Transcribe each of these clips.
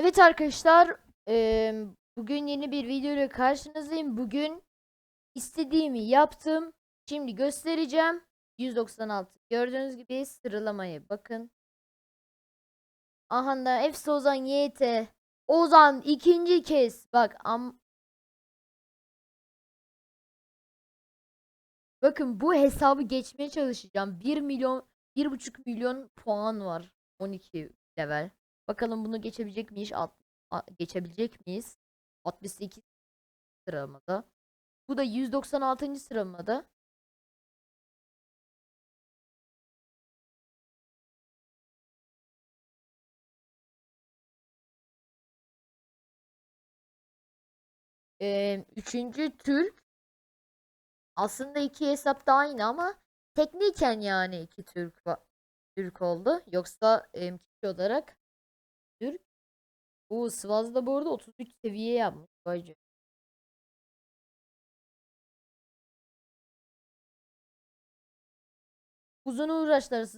Evet arkadaşlar, eee, bugün yeni bir video ile karşınızdayım. Bugün istediğimi yaptım. Şimdi göstereceğim. 196. Gördüğünüz gibi sıralamayı bakın. Aha da Efsa Ozan YT. Ozan ikinci kez. Bak am Bakın bu hesabı geçmeye çalışacağım. 1 milyon 1,5 milyon puan var. 12 level. Bakalım bunu geçebilecek miyiz? Alt, geçebilecek miyiz? 68 sıralamada. Bu da 196. sıralamada. Ee, üçüncü Türk. Aslında iki hesap da aynı ama tekniken yani iki Türk Türk oldu. Yoksa em, kişi olarak Türk. Bu Sıvaz da bu arada 33 seviye yapmış. Canına. Uzun uğraşlar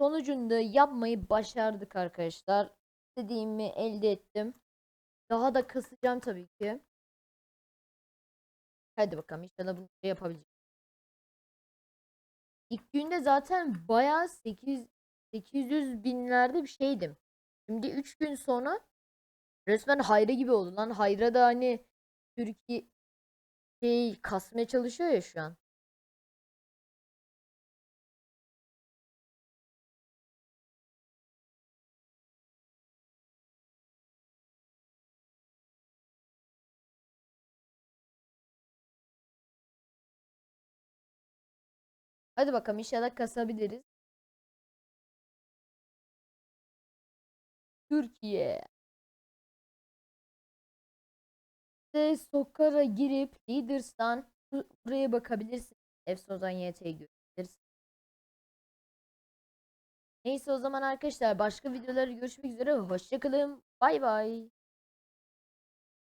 sonucunda yapmayı başardık arkadaşlar. İstediğimi elde ettim. Daha da kasacağım tabii ki. Hadi bakalım inşallah bunu yapabileceğim. İlk günde zaten bayağı 8 800 binlerde bir şeydim. Şimdi 3 gün sonra resmen Hayra gibi oldu lan. Hayra da hani Türkiye şey kasmaya çalışıyor ya şu an. Hadi bakalım inşallah kasabiliriz. Türkiye. Ve Sokara girip Leaders'tan bu- buraya bakabilirsin. Efsozan YT'yi görebilirsin. Neyse o zaman arkadaşlar başka videolarda görüşmek üzere. Hoşçakalın. Bay bay.